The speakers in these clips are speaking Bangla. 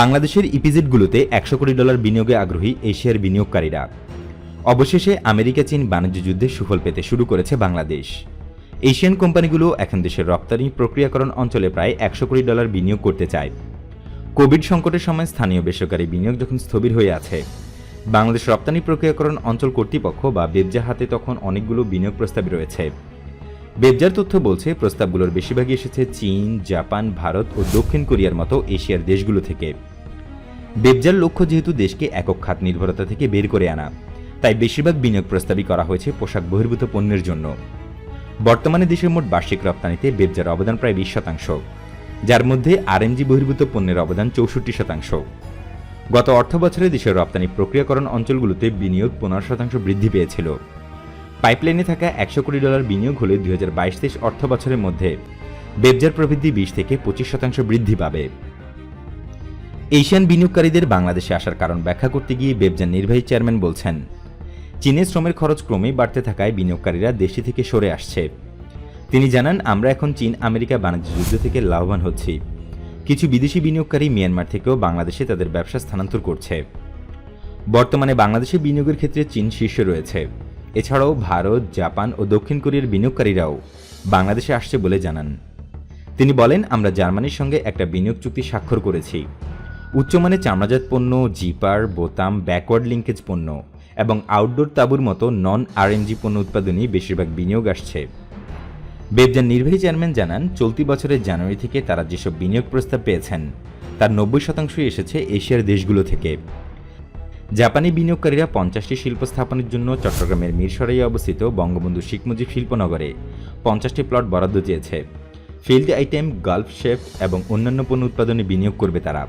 বাংলাদেশের ইপিজেডগুলোতে একশো কোটি ডলার বিনিয়োগে আগ্রহী এশিয়ার বিনিয়োগকারীরা। অবশেষে আমেরিকা চীন বাণিজ্য যুদ্ধে সুফল পেতে শুরু করেছে বাংলাদেশ। এশিয়ান কোম্পানিগুলো এখন দেশের রপ্তানি প্রক্রিয়াকরণ অঞ্চলে প্রায় একশো কোটি ডলার বিনিয়োগ করতে চায়। কোভিড সংকটের সময় স্থানীয় বেসরকারি বিনিয়োগ যখন স্থবির হয়ে আছে, বাংলাদেশ রপ্তানি প্রক্রিয়াকরণ অঞ্চল কর্তৃপক্ষ বা বেবজা হাতে তখন অনেকগুলো বিনিয়োগ প্রস্তাব রয়েছে। বেবজার তথ্য বলছে, প্রস্তাবগুলোর বেশিরভাগই এসেছে চীন, জাপান, ভারত ও দক্ষিণ কোরিয়ার মতো এশিয়ার দেশগুলো থেকে। বেবজার লক্ষ্য যেহেতু দেশকে একক খাত নির্ভরতা থেকে বের করে আনা, তাই বেশিরভাগ বিনিয়োগ প্রস্তাবই করা হয়েছে পোশাক বহির্ভূত পণ্যের জন্য। বর্তমানে দেশের মোট বার্ষিক রপ্তানিতে বেবজার অবদান প্রায় বিশ শতাংশ, যার মধ্যে আরএমজি বহির্ভূত পণ্যের অবদান চৌষট্টি শতাংশ। গত অর্থ বছরে দেশের রপ্তানি প্রক্রিয়াকরণ অঞ্চলগুলোতে বিনিয়োগ পনেরো শতাংশ বৃদ্ধি পেয়েছিল। পাইপলাইনে থাকা একশো কোটি ডলার বিনিয়োগ হলে দুই হাজার বাইশ তেইশ অর্থ বছরের মধ্যে বেবজার প্রবৃদ্ধি বিশ থেকে পঁচিশ শতাংশ বৃদ্ধি পাবে। এশিয়ান বিনিয়োগকারীদের বাংলাদেশে আসার কারণ ব্যাখ্যা করতে গিয়ে বেবজার নির্বাহী চেয়ারম্যান বলছেন চীনে শ্রমের খরচ ক্রমেই বাড়তে থাকায় বিনিয়োগকারীরা দেশটি থেকে সরে আসছে। তিনি জানান, আমরা এখন চীন, আমেরিকা, বাণিজ্য যুদ্ধ থেকে লাভবান হচ্ছি। কিছু বিদেশি বিনিয়োগকারী মিয়ানমার থেকেও বাংলাদেশে তাদের ব্যবসা স্থানান্তর করছে। বর্তমানে বাংলাদেশে বিনিয়োগের ক্ষেত্রে চীন শীর্ষে রয়েছে। এছাড়াও ভারত, জাপান ও দক্ষিণ কোরিয়ার বিনিয়োগকারীরাও বাংলাদেশে আসছে বলে জানান। তিনি বলেন, আমরা জার্মানির সঙ্গে একটা বিনিয়োগ চুক্তি স্বাক্ষর করেছি। উচ্চমানের চামড়াজাত পণ্য, জিপার, বোতাম ব্যাকওয়ার্ড লিঙ্কেজ পণ্য এবং আউটডোর তাঁবুর মতো নন আর আরএমজি পণ্য উৎপাদনেই বেশিরভাগ বিনিয়োগ আসছে। বেবজার নির্বাহী চেয়ারম্যান জানান, চলতি বছরের জানুয়ারি থেকে তারা যেসব বিনিয়োগ প্রস্তাব পেয়েছেন, তার নব্বই শতাংশই এসেছে এশিয়ার দেশগুলো থেকে। জাপানি বিনিয়োগকারীরা পঞ্চাশটি শিল্প স্থাপনের জন্য চট্টগ্রামের মিরসরাইয়ে অবস্থিত বঙ্গবন্ধু শেখ মুজিব শিল্পনগরে পঞ্চাশটি প্লট বরাদ্দ চেয়েছে ফিল্ড আইটেম, গালফ শেফ এবং অন্যান্য পণ্য উৎপাদনে বিনিয়োগ করবে তারা।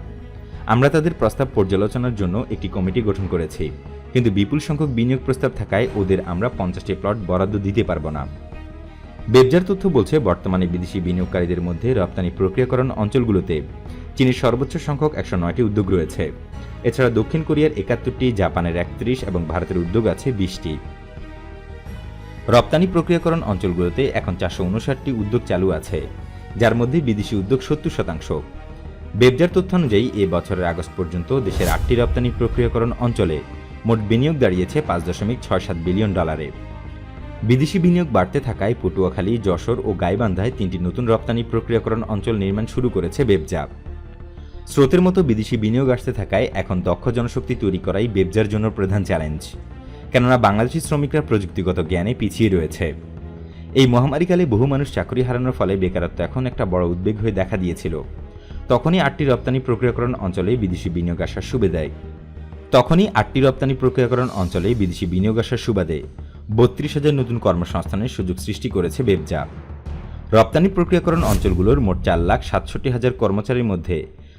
আমরা তাদের প্রস্তাব পর্যালোচনার জন্য একটি কমিটি গঠন করেছি, কিন্তু বিপুল সংখ্যক বিনিয়োগ প্রস্তাব থাকায় ওদের আমরা পঞ্চাশটি প্লট বরাদ্দ দিতে পারব না। বেবজার তথ্য বলছে, বর্তমানে বিদেশি বিনিয়োগকারীদের মধ্যে রপ্তানি প্রক্রিয়াকরণ অঞ্চলগুলোতে চীনের সর্বোচ্চ সংখ্যক একশো নয়টি উদ্যোগ রয়েছে। এছাড়া দক্ষিণ কোরিয়ার একাত্তরটি, জাপানের একত্রিশ এবং ভারতের উদ্যোগ আছে বিশটি। রপ্তানি প্রক্রিয়াকরণ অঞ্চলগুলোতে এখন চারশো উনষাটটি উদ্যোগ চালু আছে, যার মধ্যে বিদেশি উদ্যোগ সত্তর শতাংশ। বেবজার তথ্য অনুযায়ী, এ বছরের আগস্ট পর্যন্ত দেশের আটটি রপ্তানি প্রক্রিয়াকরণ অঞ্চলে মোট বিনিয়োগ দাঁড়িয়েছে পাঁচ দশমিক ছয় সাত বিলিয়ন ডলারে। বিদেশি বিনিয়োগ বাড়তে থাকায় পটুয়াখালী, যশোর ও গাইবান্ধায় তিনটি নতুন রপ্তানি প্রক্রিয়াকরণ অঞ্চল নির্মাণ শুরু করেছে বেবজা। স্রোতের মতো বিদেশি বিনিয়োগ আসতে থাকায় এখন দক্ষ জনশক্তি তৈরি করাই বেবজার জন্য প্রধান চ্যালেঞ্জ। কেননা বাংলাদেশি শ্রমিকরা প্রযুক্তিগত জ্ঞানে পিছিয়ে রয়েছে। এই মহামারীকালে বহু মানুষ চাকরি হারানোর ফলে বেকারত্ব এখন একটা বড় উদ্বেগ হয়ে দেখা দিয়েছিল। তখনই আটটি রপ্তানি প্রক্রিয়াকরণ অঞ্চলে বিদেশি বিনিয়োগ আসার সুবিধায় তখনই আটটি রপ্তানি প্রক্রিয়াকরণ অঞ্চলে বিদেশি বিনিয়োগ আসার সুবাদে বত্রিশ হাজার নতুন কর্মসংস্থানের সুযোগ সৃষ্টি করেছে বেবজা। রপ্তানি প্রক্রিয়াকরণ অঞ্চলগুলোর মোট চার লাখ সাতষট্টি হাজার কর্মচারীর মধ্যে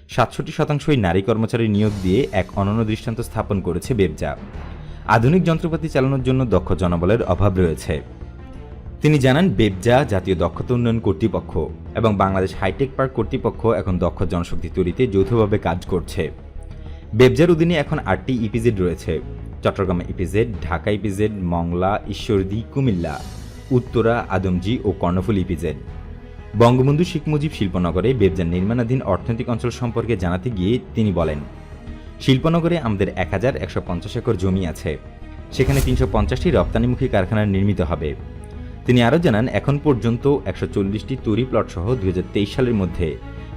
সাতষট্টি শতাংশই নারী কর্মচারী নিয়োগ দিয়ে এক অনন্য দৃষ্টান্ত স্থাপন করেছে বেবজা। আধুনিক যন্ত্রপাতি চালানোর জন্য দক্ষ জনবলের অভাব রয়েছে। তিনি জানান, বেবজা জাতীয় দক্ষতা উন্নয়ন কর্তৃপক্ষ এবং বাংলাদেশ হাইটেক পার্ক কর্তৃপক্ষ এখন দক্ষ জনশক্তি তৈরিতে যৌথভাবে কাজ করছে। বেবজার অধীনে এখন আটটি ইপিজেড রয়েছে। চট্টগ্রাম ইপিজেড, ঢাকা ইপিজেড, মংলা, ঈশ্বরদী, কুমিল্লা, উত্তরা, আদমজি ও কর্ণফুল ইপিজেড। বঙ্গবন্ধু শেখ মুজিব শিল্পনগরে বেবজার নির্মাণাধীন অর্থনৈতিক অঞ্চল সম্পর্কে জানাতে গিয়ে তিনি বলেন, শিল্পনগরে আমাদের এক হাজার একশো পঞ্চাশ একর জমি আছে। সেখানে তিনশো পঞ্চাশটি রপ্তানিমুখী কারখানা নির্মিত হবে। তিনি আরও জানান, এখন পর্যন্ত একশো চল্লিশটি তৈরি প্লট সহ দুই সালের মধ্যে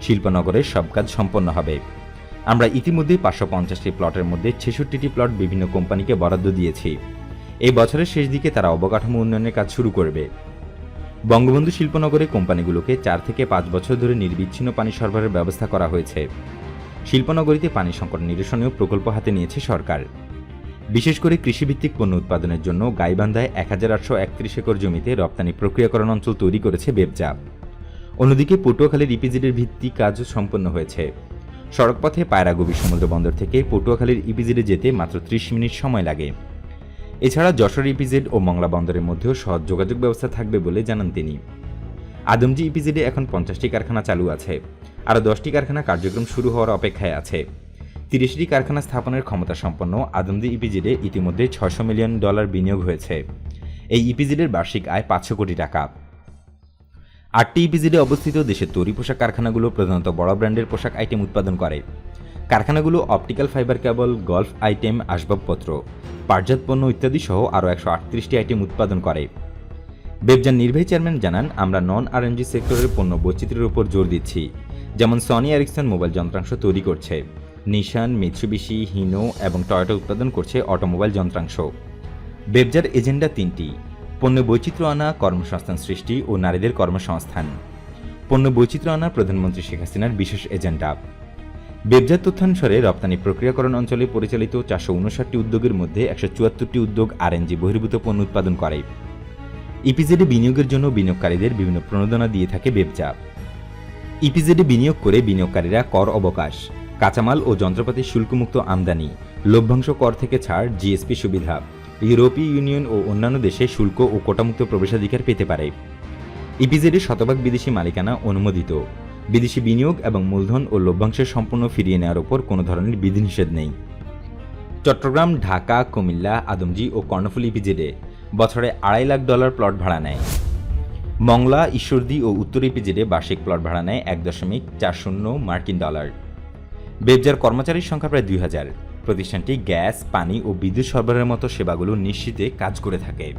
শিল্পনগরের সব কাজ সম্পন্ন হবে। আমরা ইতিমধ্যে পাঁচশো পঞ্চাশটি প্লটের মধ্যে ছেষট্টিটি প্লট বিভিন্ন কোম্পানিকে বরাদ্দ দিয়েছি। এই বছরের শেষ দিকে তারা অবকাঠামো উন্নয়নের কাজ শুরু করবে। বঙ্গবন্ধু শিল্পনগরে কোম্পানিগুলোকে চার থেকে পাঁচ বছর ধরে নির্বিচ্ছিন্ন পানি সরবরাহের ব্যবস্থা করা হয়েছে। শিল্পনগরীতে পানি সংকট নিরসনেও প্রকল্প হাতে নিয়েছে সরকার। বিশেষ করে কৃষিভিত্তিক পণ্য উৎপাদনের জন্য গাইবান্ধায় এক হাজার আটশো একত্রিশ একর জমিতে রপ্তানি প্রক্রিয়াকরণ অঞ্চল তৈরি করেছে বেবজা। অন্যদিকে পটুয়াখালীর ইপিজিডের ভিত্তি কাজও সম্পন্ন হয়েছে। সড়কপথে পায়রাগবি সমুদ্র বন্দর থেকে পটুয়াখালীর ইপিজেডে যেতে মাত্র ত্রিশ মিনিট সময় লাগে। এছাড়া যশোর ইপিজেড ও মংলা বন্দরের মধ্যেও সহজ যোগাযোগ ব্যবস্থা থাকবে বলে জানান তিনি। আদমজি ইপিজেডে এখন পঞ্চাশটি কারখানা চালু আছে। আরও দশটি কারখানা কার্যক্রম শুরু হওয়ার অপেক্ষায় আছে। তিরিশটি কারখানা স্থাপনের ক্ষমতা সম্পন্ন আদমজি ইপিজেডে ইতিমধ্যে ছয়শো মিলিয়ন ডলার বিনিয়োগ হয়েছে। এই ইপিজেডের বার্ষিক আয় পাঁচশো কোটি টাকা। আটটি ইপিজেডে অবস্থিত দেশের তৈরি পোশাক কারখানাগুলো প্রধানত বড় ব্র্যান্ডের পোশাক আইটেম উৎপাদন করে। কারখানাগুলো optical fibre cable, golf item, আসবাবপত্র, পাটজাত পণ্য ইত্যাদি সহ আরও একশো আটত্রিশটি আইটেম উৎপাদন করে। বেবজান নির্বাহী চেয়ারম্যান জানান, আমরা নন আরএনজি সেক্টরের পণ্য বৈচিত্র্যের উপর জোর দিচ্ছি, যেমন সনি এরিকসন মোবাইল যন্ত্রাংশ তৈরি করছে, নিশান, মিৎসুবিশি, হিনো এবং টয়োটা উৎপাদন করছে অটোমোবাইল যন্ত্রাংশ। বেবজার এজেন্ডা তিনটি, পণ্য বৈচিত্র্য আনা, কর্মসংস্থান সৃষ্টি ও নারীদের কর্মসংস্থান। পণ্য বৈচিত্র্য আনা প্রধানমন্ত্রী শেখ হাসিনার বিশেষ এজেন্ডা। বেবজার তথ্যানুসারে রপ্তানি প্রক্রিয়াকরণ অঞ্চলে পরিচালিত চারশো উনষাটটি উদ্যোগের মধ্যে একশো চুয়াত্তরটি উদ্যোগ আরএনজি বহির্ভূত পণ্য উৎপাদন করে। ইপিজেডে বিনিয়োগের জন্য বিনিয়োগকারীদের বিভিন্ন প্রণোদনা দিয়ে থাকে বেবজা ইপিজেডে বিনিয়োগ করে বিনিয়োগকারীরা কর অবকাশ, কাঁচামাল ও যন্ত্রপাতির শুল্কমুক্ত আমদানি, লভ্যাংশ কর থেকে ছাড়, জিএসপি সুবিধা, ইউরোপীয় ইউনিয়ন ও অন্যান্য দেশে শুল্ক ও কোটামুক্ত প্রবেশাধিকার পেতে পারে। ইপিজেডে শতভাগ বিদেশি মালিকানা অনুমোদিত। বিদেশি বিনিয়োগ এবং মূলধন ও লভ্যাংশের সম্পূর্ণ ফিরিয়ে নেওয়ার উপর কোনো ধরনের বিধিনিষেধ নেই। চট্টগ্রাম, ঢাকা, কুমিল্লা, আদমজি ও কর্ণফুলী ইপিজেডে বছরে আড়াই লাখ ডলার প্লট ভাড়া নেয়। মংলা, ঈশ্বরদী ও উত্তর ইপিজেডে বার্ষিক প্লট ভাড়া নেয় এক দশমিক চার শূন্য মার্কিন ডলার। বেবজার কর্মচারীর সংখ্যা প্রায় দুই হাজার। প্রতিষ্ঠানটি গ্যাস, পানি ও বিদ্যুৎ সরবরাহের মতো সেবাগুলো নিশ্চিতে কাজ করে থাকে।